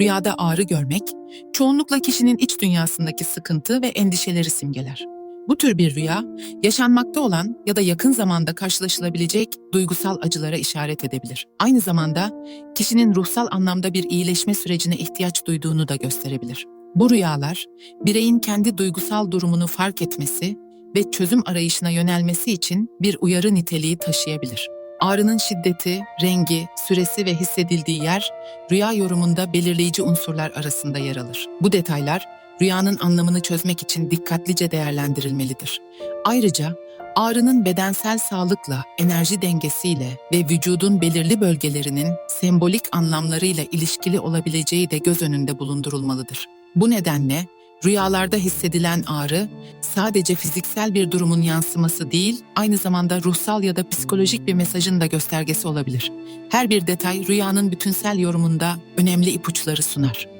Rüyada ağrı görmek, çoğunlukla kişinin iç dünyasındaki sıkıntı ve endişeleri simgeler. Bu tür bir rüya, yaşanmakta olan ya da yakın zamanda karşılaşılabilecek duygusal acılara işaret edebilir. Aynı zamanda kişinin ruhsal anlamda bir iyileşme sürecine ihtiyaç duyduğunu da gösterebilir. Bu rüyalar, bireyin kendi duygusal durumunu fark etmesi ve çözüm arayışına yönelmesi için bir uyarı niteliği taşıyabilir. Ağrının şiddeti, rengi, süresi ve hissedildiği yer, rüya yorumunda belirleyici unsurlar arasında yer alır. Bu detaylar, rüyanın anlamını çözmek için dikkatlice değerlendirilmelidir. Ayrıca, ağrının bedensel sağlıkla, enerji dengesiyle ve vücudun belirli bölgelerinin sembolik anlamlarıyla ilişkili olabileceği de göz önünde bulundurulmalıdır. Bu nedenle, rüyalarda hissedilen ağrı, sadece fiziksel bir durumun yansıması değil, aynı zamanda ruhsal ya da psikolojik bir mesajın da göstergesi olabilir. Her bir detay rüyanın bütünsel yorumunda önemli ipuçları sunar.